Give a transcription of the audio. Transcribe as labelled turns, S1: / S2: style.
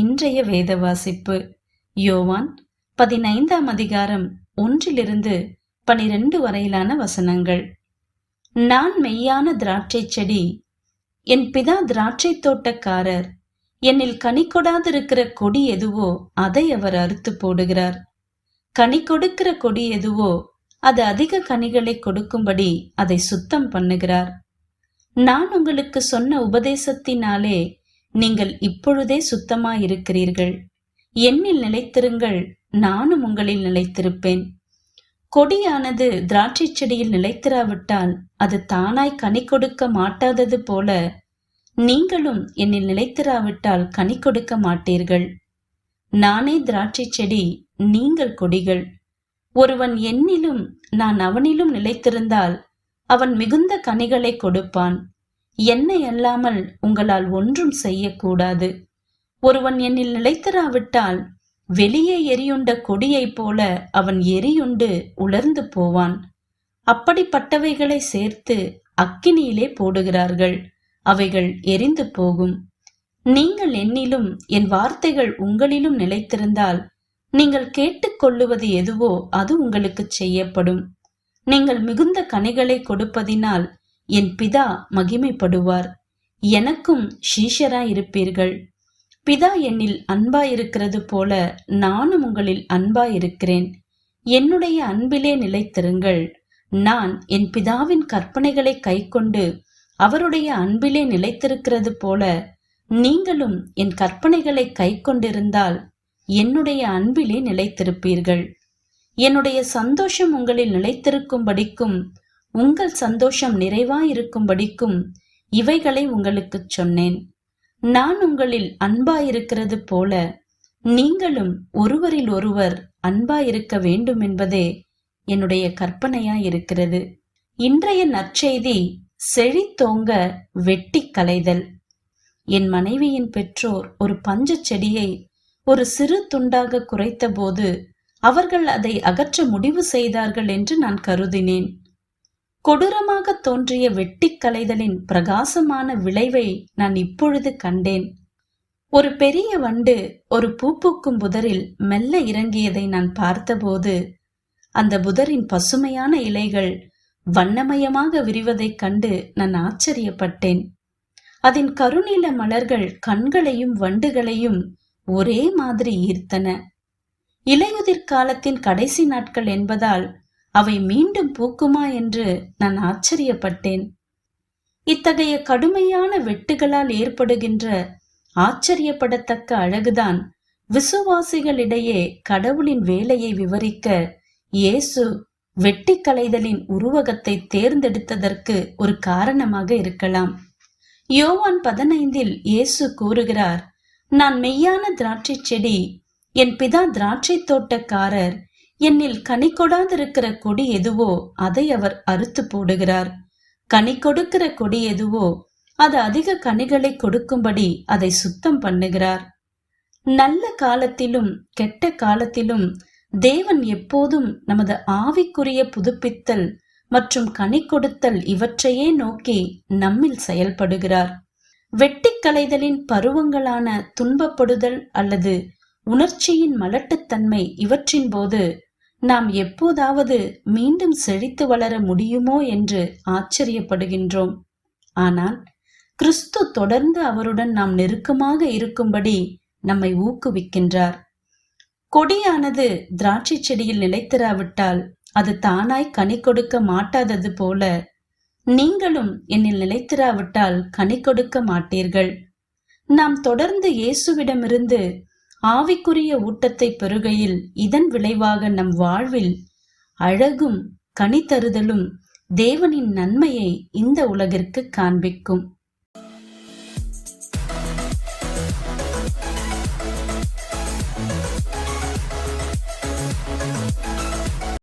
S1: இன்றைய வேத வாசிப்பு யோவான் பதினைந்தாம் அதிகாரம் ஒன்றிலிருந்து பனிரெண்டு வரையிலான வசனங்கள். நான் மெய்யான திராட்சை செடி என் பிதா திராட்சை தோட்டக்காரர் என்னில் கனி கொடாதிருக்கிற கொடி எதுவோ அதை அவர் அறுத்து போடுகிறார். கனி கொடுக்கிற கொடி எதுவோ அது அதிக கனிகளை கொடுக்கும்படி அதை சுத்தம் பண்ணுகிறார். நான் உங்களுக்கு சொன்ன உபதேசத்தினாலே நீங்கள் இப்பொழுதே சுத்தமாயிருக்கிறீர்கள். என்னில் நிலைத்திருங்கள் நானும் உங்களில் நிலைத்திருப்பேன். கொடியானது திராட்சை செடியில் நிலைத்திராவிட்டால் அது தானாய் கனி கொடுக்க மாட்டாதது போல நீங்களும் என்னில் நிலைத்திராவிட்டால் கனி கொடுக்க மாட்டீர்கள். நானே திராட்சை செடி நீங்கள் கொடிகள். ஒருவன் என்னிலும் நான் அவனிலும் நிலைத்திருந்தால் அவன் மிகுந்த கனிகளை கொடுப்பான். என்னை அல்லாமல் உங்களால் ஒன்றும் செய்யக்கூடாது. ஒருவன் என்னில் நிலைத்தராவிட்டால் வெளியே எரியுண்ட கொடியைப் போல அவன் எரியுண்டு உலர்ந்து போவான். அப்படிப்பட்டவைகளை சேர்த்து அக்கினியிலே போடுகிறார்கள் அவைகள் எரிந்து போகும். நீங்கள் என்னிலும் என் வார்த்தைகள் உங்களிலும் நிலைத்திருந்தால் நீங்கள் கேட்டுக்கொள்ளுவது எதுவோ அது உங்களுக்கு செய்யப்படும். நீங்கள் மிகுந்த கனிகளை கொடுப்பதினால் என் பிதா மகிமைப்படுவார். எனக்கும் ஷீஷராயிருப்பீர்கள் பிதா என்னில் அன்பாயிருக்கிறது போல நானும் உங்களில் அன்பாயிருக்கிறேன். என்னுடைய அன்பிலே நிலைத்திருங்கள். நான் என் பிதாவின் கற்பனைகளை கைக்கொண்டு அவருடைய அன்பிலே நிலைத்திருக்கிறது போல நீங்களும் என் கற்பனைகளை கைக்கொண்டிருந்தால் என்னுடைய அன்பிலே நிலைத்திருப்பீர்கள். என்னுடைய சந்தோஷம் உங்களில் நிலைத்திருக்கும்படிக்கும் உங்கள் சந்தோஷம் நிறைவாயிருக்கும்படிக்கும் இவைகளை உங்களுக்குச் சொன்னேன். நான் உங்களில் அன்பாயிருக்கிறது போல நீங்களும் ஒருவரில் ஒருவர் அன்பாயிருக்க வேண்டும் என்பதே என்னுடைய கற்பனையாயிருக்கிறது. இன்றைய நற்செய்தி செழித்தோங்க வெட்டி கலைதல். என் மனைவியின் பெற்றோர் ஒரு பஞ்ச செடியை ஒரு சிறு துண்டாக குறைத்தபோது அவர்கள் அதை அகற்ற முடிவு செய்தார்கள் என்று நான் கருதினேன். கொடூரமாக தோன்றிய வெட்டி கலைதலின் பிரகாசமான விளைவை நான் இப்பொழுது கண்டேன். ஒரு பெரிய வண்டு ஒரு பூ பூக்கும் புதரில் மெல்ல இறங்கியதை நான் பார்த்தபோது அந்த புதரின் பசுமையான இலைகள் வண்ணமயமாக விரிவதைக் கண்டு நான் ஆச்சரியப்பட்டேன். அதன் கருநீல மலர்கள் கண்களையும் வண்டுகளையும் ஒரே மாதிரி ஈர்த்தன. இலையுதிர் காலத்தின் கடைசி நாட்கள் என்பதால் அவை மீண்டும் பூக்குமா என்று நான் ஆச்சரியப்பட்டேன். இத்தகைய கடுமையான வெட்டுகளால் ஏற்படுகின்ற ஆச்சரியப்படத்தக்க அழகுதான் விசுவாசிகளிடையே கடவுளின் வேலையை விவரிக்க இயேசு வெட்டி கலைதலின் உருவகத்தை தேர்ந்தெடுத்ததற்கு ஒரு காரணமாக இருக்கலாம். யோவான் பதினைந்தில் இயேசு கூறுகிறார் நான் மெய்யான திராட்சை செடி என் பிதா திராட்சை தோட்டக்காரர் என்னில் கனி கொடாதிருக்கிற கொடி எதுவோ அதை அவர் அறுத்து போடுகிறார். கனி கொடுக்கிற கொடி எதுவோ அது அதிக கனிகளை கொடுக்கும்படி அதை சுத்தம் பண்ணுகிறார். நல்ல காலத்திலும் கெட்ட காலத்திலும் தேவன் எப்போதும் நமது ஆவிக்குரிய புதுப்பித்தல் மற்றும் கனி கொடுத்தல் இவற்றையே நோக்கி நம்மில் செயல்படுகிறார். வெட்டி கலைதலின் பருவங்களான துன்பப்படுதல் அல்லது உணர்ச்சியின் மலட்டுத்தன்மை இவற்றின் போது நாம் எப்போதாவது மீண்டும் செழித்து வளர முடியுமோ என்று ஆச்சரியப்படுகின்றோம். ஆனால் கிறிஸ்து தொடர்ந்து அவருடன் நாம் நெருக்கமாக இருக்கும்படி நம்மை ஊக்குவிக்கின்றார். கொடியானது திராட்சை செடியில் நிலைத்திராவிட்டால் அது தானாய் கனி கொடுக்க மாட்டாதது போல நீங்களும் என்னில் நிலைத்திராவிட்டால் கனி கொடுக்க மாட்டீர்கள். நாம் தொடர்ந்து இயேசுவிடமிருந்து ஆவிக்குரிய ஊட்டத்தை பெறுகையில் இதன் விளைவாக நம் வாழ்வில் அழகும் கனித்தருதலும் தேவனின் நன்மையை இந்த உலகிற்கு காண்பிக்கும்.